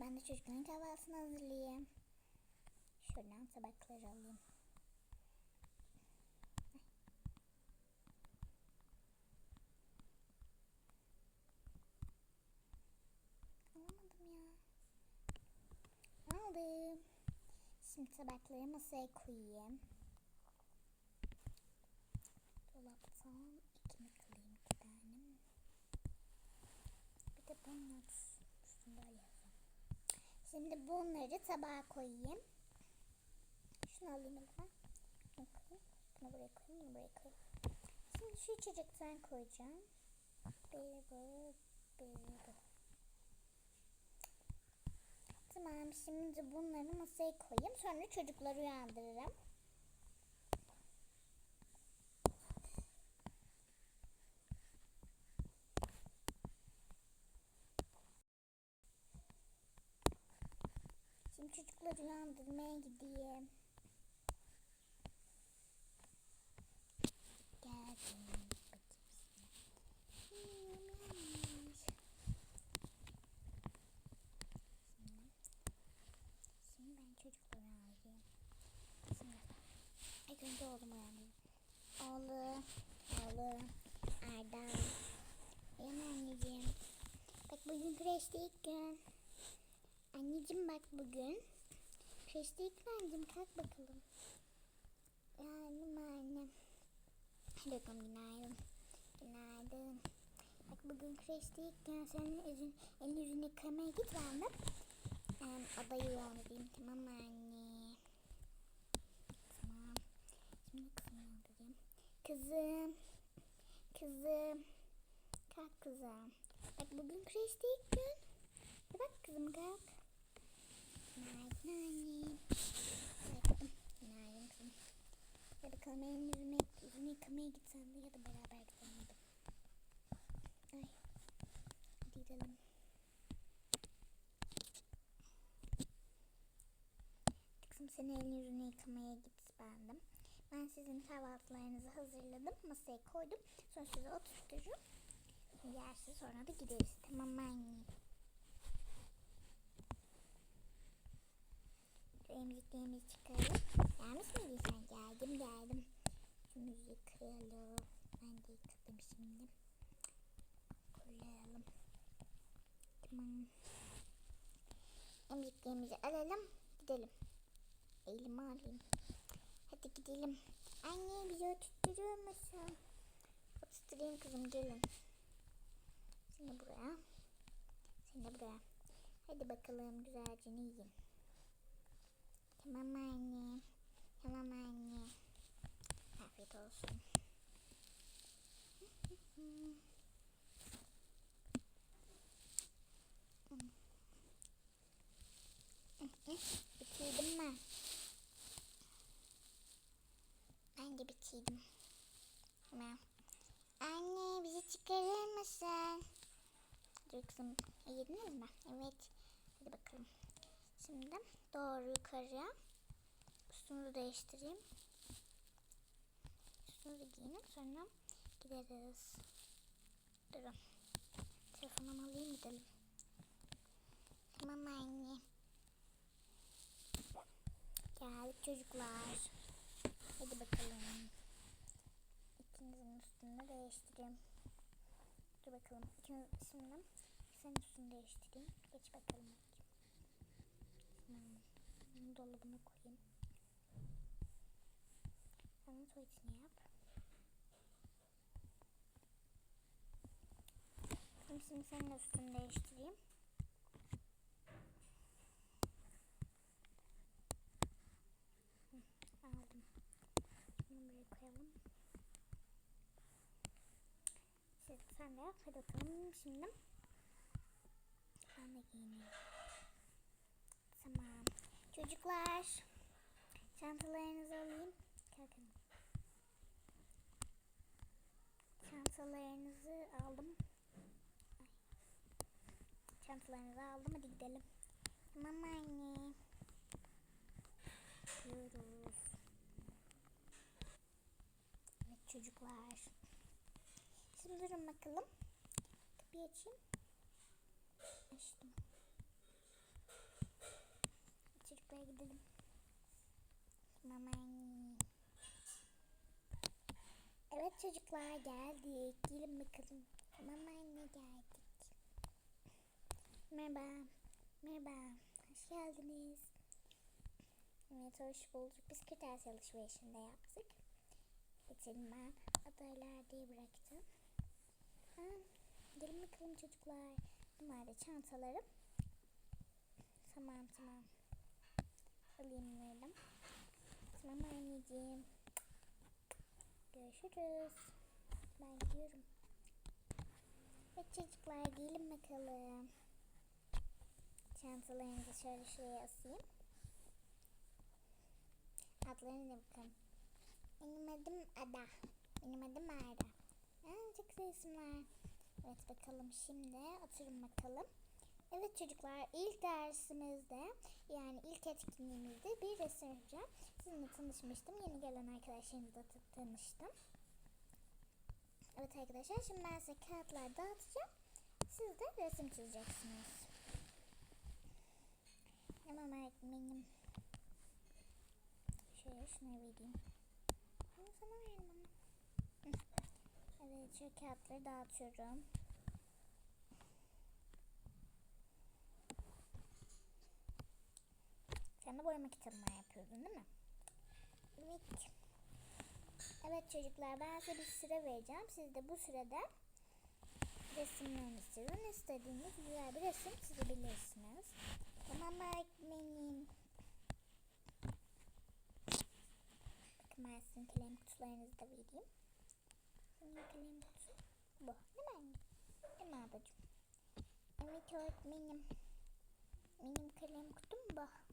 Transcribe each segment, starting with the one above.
Ben de çocukların kahvaltısını hazırlayayım. Şuradan tabakları alayım. Alamadım ya. Aldım. Şimdi tabakları masaya koyayım. Dolaptan ekmek alayım iki tane. Bir de bunun üstünde yazın. Şimdi bunları tabağa koyayım. Şunu alayım elime. Bunu buraya koyayım. Bunu buraya koyayım. Şimdi şu içecekten koyacağım. Biri bu, biri bu. Tamam şimdi bunları masaya koyayım. Sonra çocukları uyandırırım. Şimdi çocukları uyandırmaya gideyim. Geldim. Hmm. Şimdi, ben çocukları uyandırayım. Şimdi ilk önce oğlumu uyandırayım. Oğlum, oğlum, Erdem. Uyan anneciğim. Bak bugün kreşte ilk gün. Anneciğim bak bugün. Gün anneciğim kalk bakalım. Geldim annem. Bakalım günaydın. Günaydın. Bak bugün kreşte ilk gün senin yüzün, elini yüzünü yıkamaya git ben de. Um, adayı uyandırayım tamam mı anne? Tamam. Şimdi kızımı uyandırayım. Kızım. Kızım. Kalk kızım. Bak bugün kreşte ilk gün. Bak kızım kalk. Günaydın. Günaydın. Kızım. Hadi bakalım elini yüzünü, yüzünü yıkamaya gitsen de ya da beraber gidelim hadi. Ay. Hadi gidelim. Kızım sen elini yüzünü yıkamaya git bendim. Ben sizin kahvaltılarınızı hazırladım. Masaya koydum. Sonra size oturturum. Yersiz sonra da gideriz. Tamam mı anne? Emziklerimizi çıkaralım. Gelmiş miydin sen? Geldim geldim. Şunu yıkayalım. Ben de yıkadım şimdi. Koyalım. Tamam. Emziklerimizi alalım. Gidelim. Elimi alayım. Hadi gidelim. Anne bizi oturtturur musun? Oturtturayım kızım gelin. Seni buraya. Seni buraya. Hadi bakalım güzelce yiyin. Tamam anne. Tamam anne. Afiyet olsun. Bitirdim ben. Ben de bitirdim. Tamam. Anne bizi çıkarır mısın? Dur kızım. Yediniz mi? Evet. Hadi bakalım. Şimdi doğru yukarıya. Üstümüzü değiştireyim. Üstümüzü giyinelim sonra gideriz. Durun. Telefonumu alayım gidelim. Tamam anne. Geldik çocuklar. Hadi bakalım. İkinizin üstünü değiştireyim. Dur bakalım. İkiniz, şimdi senin üstünü değiştireyim. Geç bakalım. Bunu koyayım. De tuvaletini yap. Şimdi, senin üstünü değiştireyim. Aldım. Bunu buraya koyalım. Sen de yap. Hadi bakalım şimdi. Ben de giyineyim. Çocuklar. Çantalarınızı alayım. Kalkın. Çantalarınızı aldım. Çantalarınızı aldım. Hadi gidelim. Tamam anne. Gidiyoruz. Evet çocuklar. Şimdi durun bakalım. Kapıyı açayım. Açtım. çocuklara gidelim. Mama. Evet çocuklar geldik. Gelin bakalım. Mama anne geldik. Merhaba. Merhaba. Hoş geldiniz. Evet hoş bulduk. Biz kırtasiye alışverişinde yaptık. Geçelim ben adaylar diye bıraktım. Ha, gelin bakalım çocuklar. Bunlar da çantalarım. Tamam tamam. Alayım verelim. Tamam anneciğim. Görüşürüz. Ben gidiyorum. Evet çocuklar gelin bakalım. Çantalarınızı şöyle şuraya asayım. Adlarına bakın. Benim adım Ada. Benim adım Arda. Aa, çok isimler. Evet bakalım şimdi oturun bakalım. Evet çocuklar ilk dersimizde yani ilk etkinliğimizde bir resim yapacağım. Sizinle tanışmıştım. Yeni gelen arkadaşlarımızla ta- tanıştım. Evet arkadaşlar şimdi ben size kağıtlar dağıtacağım. Siz de resim çizeceksiniz. Tamam öğretmenim. Şöyle şunu vereyim. Bunu sana verelim. Evet şu kağıtları dağıtıyorum. Sen de boyama kitabına yapıyordun değil mi? Evet. Evet çocuklar ben size bir süre vereceğim. Siz de bu sürede resimlerinizi çizin. İstediğiniz güzel bir resim çizebilirsiniz. Tamam mı öğretmenim? Bakın ben sizin kalem kutularınızı da vereyim. Senin kalem kutusu bu. Değil mi anne? Değil mi ablacığım? Evet öğretmenim. Benim kalem kutum bu.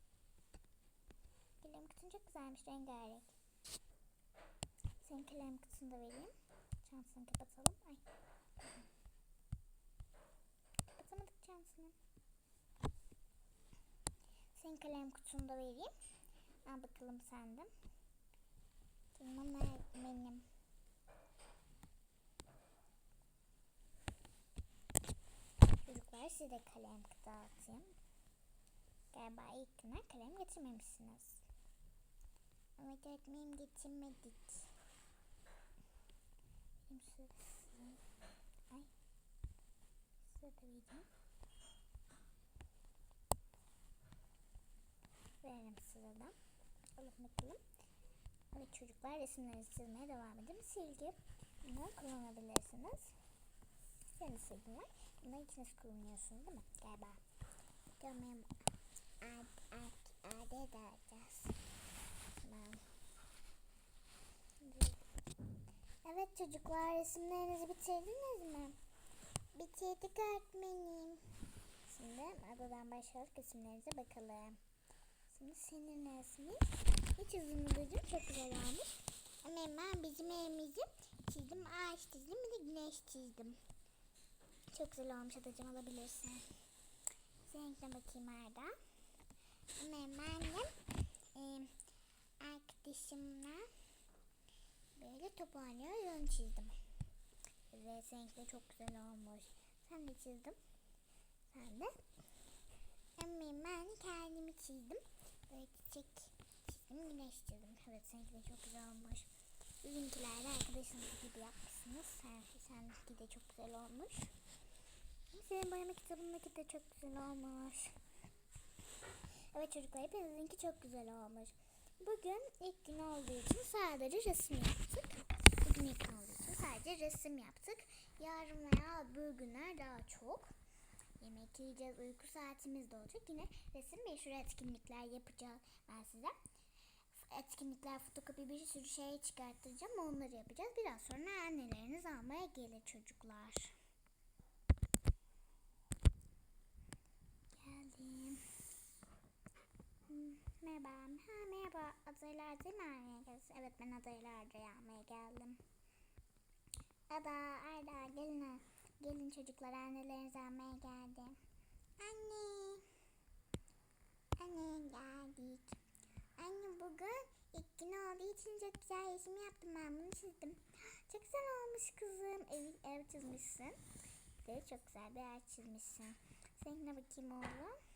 Güzelmiş rengarenk. Senin kalem kutunu da vereyim. Çantasını kapatalım. Ay. Kapatamadık çantasını. Senin kalem kutunu da vereyim. Al bakalım sen de. Tamam benim. Çocuklar size de kalem dağıtayım. Galiba ilk güne kalem getirmemişsiniz. Evet öğretmenim getirmedik. Benim sırası. Ay. Size de vereyim. Verelim size de. Alın bakalım. Evet çocuklar resimlerinizi çizmeye devam edin. Silgi. Bunu kullanabilirsiniz. Senin silgin var. Bunları ikiniz kullanıyorsunuz değil mi? Galiba. Görmeyeyim. Ad, ad, Evet çocuklar resimlerinizi bitirdiniz mi? Bitirdik öğretmenim. Şimdi adadan başlayarak resimlerinize bakalım. Şimdi senin resmin hiç uzun gözüm çok güzel olmuş. Ama ben bizim evimizi çizdim. Ağaç çizdim bir de güneş çizdim. Çok güzel olmuş adacığım alabilirsin. Seninkine bakayım Arda. Ama ben de e, arkadaşımla böyle top oynuyor onu çizdim. Ve seninki de çok güzel olmuş. Sen de çizdim. Sen de. Ama ben kendimi çizdim. Böyle çiçek çizdim, güneş çizdim. Evet seninki de çok güzel olmuş. Bizimkiler de arkadaşınız gibi yapmışsınız. Sen, seninki de çok güzel olmuş. Senin boyama kitabındaki de çok güzel olmuş. Evet çocuklar hepinizinki çok güzel olmuş. Bugün ilk gün olduğu için sadece resim yaptık. Bugün ilk gün olduğu için sadece resim yaptık. Yarın veya öbür günler daha çok. Yemek yiyeceğiz, uyku saatimiz de olacak. Yine resim meşhur etkinlikler yapacağız ben size. Etkinlikler, fotokopi bir sürü şey çıkarttıracağım. Onları yapacağız. Biraz sonra anneleriniz almaya gelir çocuklar. Geldim. Hmm, Merhaba. Ha, merhaba. Adaylar değil mi almaya geldiniz? Evet ben adaylarda almaya geldim. Ada, Arda gelin. Gelin çocuklar annelerinizi almaya geldim. Anne. Anne geldik. Anne bugün ilk gün olduğu için çok güzel resim yaptım ben bunu çizdim. Çok güzel olmuş kızım. Ev, ev çizmişsin. Ve çok güzel bir ev çizmişsin. Seninkine bakayım oğlum.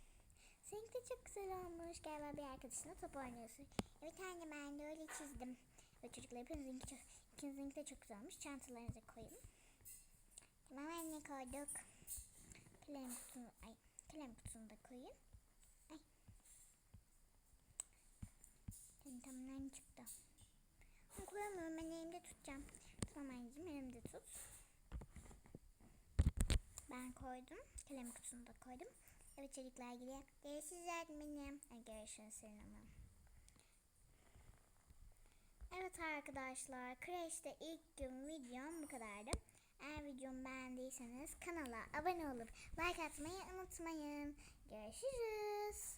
Seninki de çok güzel olmuş. Galiba bir arkadaşınla top oynuyorsun. Evet anne ben de öyle çizdim. Ve çocuklar hepinizinki, çok, ikinizinki de çok güzel olmuş. Çantalarınıza koyun. Tamam anne koyduk. Kalem kutusunu, ay, kalem kutusunu da koyun. Ay. Anne çıktı. Ama koyamıyorum ben elimde tutacağım. Tamam anneciğim elimde tut. Ben koydum. Kalem kutusunu da koydum. Evet çocuklar gidiyor. Görüşürüz öğretmenim. Görüşürüz Selin Hanım. Evet arkadaşlar kreşte ilk gün videom bu kadardı. Eğer videomu beğendiyseniz kanala abone olup like atmayı unutmayın. Görüşürüz.